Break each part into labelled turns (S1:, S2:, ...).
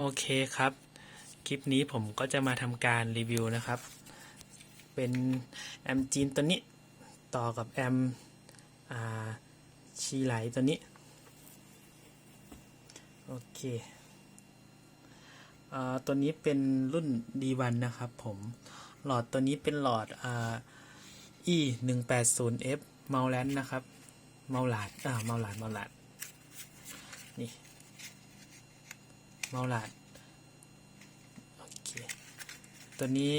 S1: โอเคครับ คลิปนี้ผมก็จะมาทำการรีวิวนะครับ เป็นแอมจีนตัวนี้ต่อกับแอมชีไหลตัวนี้ โอเคอ่าตัวนี้เป็นรุ่น D1 นะครับผม หลอดตัวนี้เป็นหลอดอ่า E 1 8 0 F เมาแลนนะครับ เมาหลาดอ่าเมาหลาดเมาหลาด นี่ เมาหลาดโอเคตัวนี้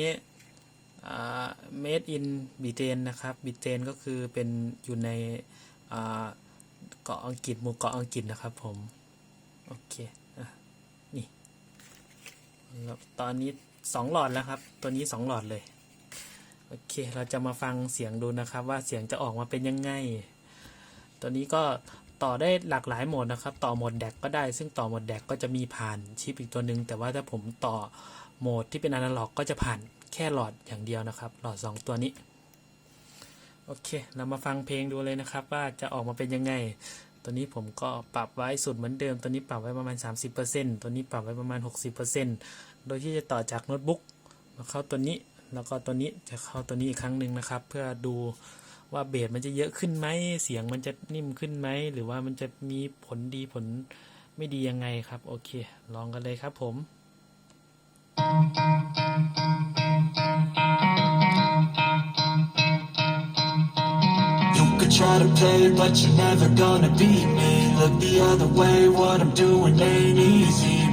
S1: อ่า made in บิเตนนะครับบิเตนก็คือเป็นอยู่ในเกาะอังกฤษหมู่เกาะอังกฤษนะครับผม โอเคอนี่ตอนนี้สองหลอดแล้วครับ ตัวนี้สองหลอดเลย โอเค เราจะมาฟังเสียงดูนะครับ ว่าเสียงจะออกมาเป็นยังไง ตัวนี้ก็ ต่อได้หลากหลายโหมดนะครับ ต่อโหมดแดกก็ได้ ซึ่งต่อโหมดแดกก็จะมีผ่านชิปอีกตัวหนึ่งแต่ว่าถ้าผมต่อโหมดที่เป็นอนาล็อกก็จะผ่านแค่หลอดอย่างเดียวนะครับ หลอด 2 ตัวนี้ โอเค เรามาฟังเพลงดูเลยนะครับ ว่าจะออกมาเป็นยังไง ตัวนี้ผมก็ปรับไว้สุดเหมือนเดิม ตัวนี้ปรับไว้ประมาณ 30%ตัวนี้ปรับไว้ประมาณ 60%โดยที่จะต่อจากโน้ตบุ๊กมาเข้าตัวนี้ แล้วก็ตัวนี้จะเข้าตัวนี้อีกครั้งหนึ่งนะครับ เพื่อดู ว่าเบสมันจะเยอะขึ้นไหมเสียงมันจะนิ่มขึ้นไหมหรือว่ามันจะมีผลดีผลไม่ดียังไงครับ โอเค ลองกันเลยครับผม
S2: try to play, but you're never gonna beat me. Look the other way, what I'm doing ain't easy.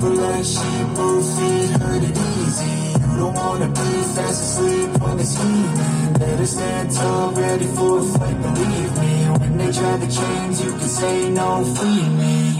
S2: People like sheep, move feet, hurt it easy. You don't wanna be fast asleep when it's evening. Better stand tall, ready for a fight, believe me. When they try the chains, you can say no, free me.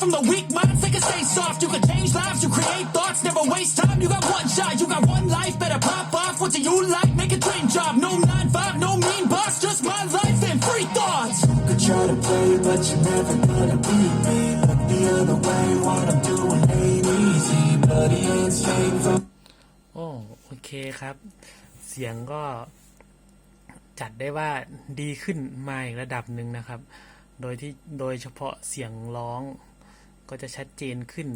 S3: from the weak minds They can stay soft, you can change lives, you create thoughts Never waste time, you got one shot, you got one life Better pop off, what do you like? Make a dream job No 9-5, no mean boss, just my life and free thoughts
S2: could try to play, but you're never gonna beat me. Look the other way, what I'm doing ain't easy. Bloody hands stained from
S1: โอ้โอเคครับ เสียงก็จัดได้ว่าดีขึ้นมาอีกระดับหนึ่งนะครับ โดยที่โดยเฉพาะเสียงร้อง ก็จะชัดเจนขึ้น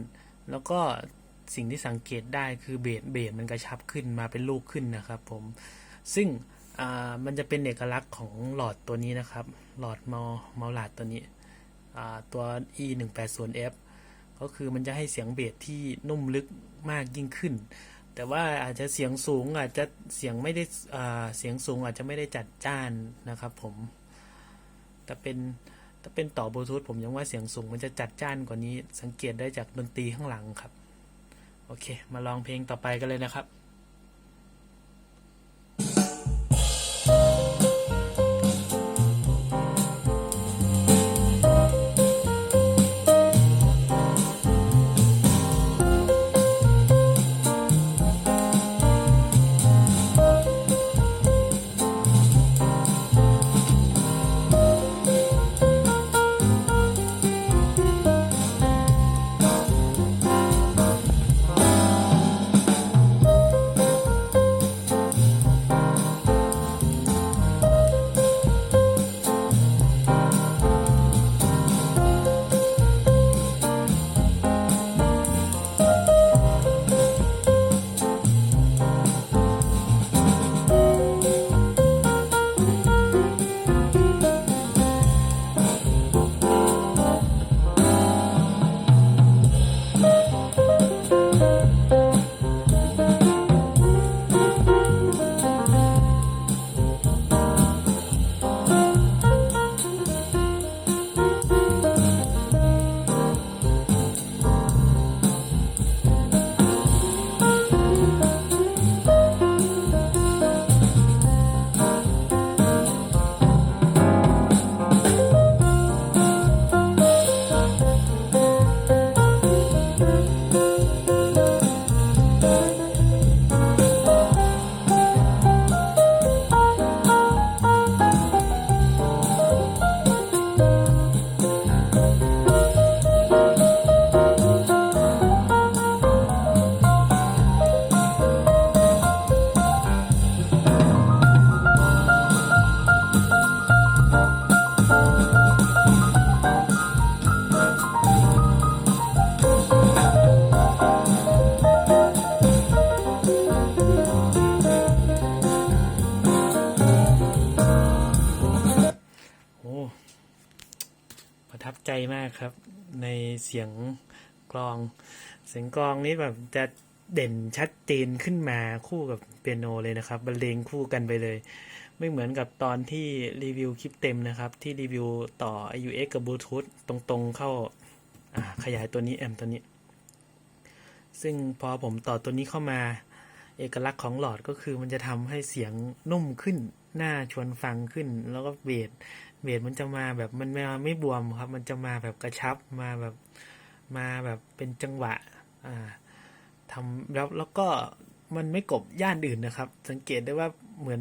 S1: แล้วก็สิ่งที่สังเกตได้คือเบสเบสมันกระชับขึ้นมาเป็นลูกขึ้นนะครับผมซึ่งมันจะเป็นเอกลักษณ์ของหลอดตัวนี้นะครับ หลอดเมาเมาหลาดตัวนี้อ่าตัว e 1 8 0 f ก็คือมันจะให้เสียงเบสที่นุ่มลึกมากยิ่งขึ้น แต่ว่าอาจจะเสียงสูงอาจจะเสียงไม่ได้เสียงสูงอาจจะไม่ได้จัดจ้านนะครับผมแต่เป็น ถ้าเป็นต่อบลูทูธผมยังว่าเสียงสูงมันจะจัดจ้านกว่านี้ สังเกตได้จากดนตรีข้างหลังครับ โอเค มาลองเพลงต่อไปกันเลยนะครับ มากครับ ในเสียงกลอง เสียงกลองนี้แบบจะเด่นชัดเจนขึ้นมาคู่กับเปียโนเลยนะครับบรรเลงคู่กันไปเลย ไม่เหมือนกับตอนที่รีวิวคลิปเต็มนะครับ ที่รีวิวต่อ AUX กับบลูทูธตรงๆเข้าขยายตัวนี้แอมตัวนี้ ซึ่งพอผมต่อตัวนี้เข้ามา เอกลักษณ์ของหลอดก็คือมันจะทำให้เสียงนุ่มขึ้นน่าชวนฟังขึ้น แล้วก็เบส เบสมันจะมาแบบมันไม่ไม่บวมครับ มันจะมาแบบกระชับมาแบบมาแบบเป็นจังหวะอ่าทำแล้วแล้วก็มันไม่กบย่านอื่นนะครับ สังเกตได้ว่าเหมือน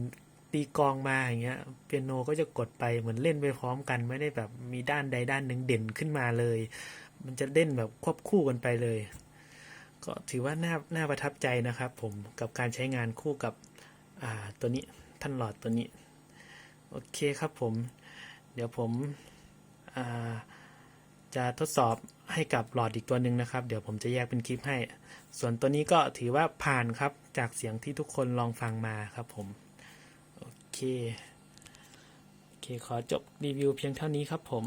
S1: ตีกองมาอย่างเงี้ยเปียโนก็จะกดไปเหมือนเล่นไปพร้อมกัน ไม่ได้แบบมีด้านใดด้านหนึ่งเด่นขึ้นมาเลย มันจะเล่นแบบควบคู่กันไปเลย ก็ถือว่าน่าน่าประทับใจนะครับผมกับการใช้งานคู่กับอ่าตัวนี้ท่านหลอดตัวนี้ โอเคครับผม เดี๋ยวผมจะทดสอบให้กับหลอดอีกตัวหนึ่งนะครับ เดี๋ยวผมจะแยกเป็นคลิปให้ ส่วนตัวนี้ก็ถือว่าผ่านครับจากเสียงที่ทุกคนลองฟังมาครับผม โอเค โอเค ขอจบรีวิวเพียงเท่านี้ครับผม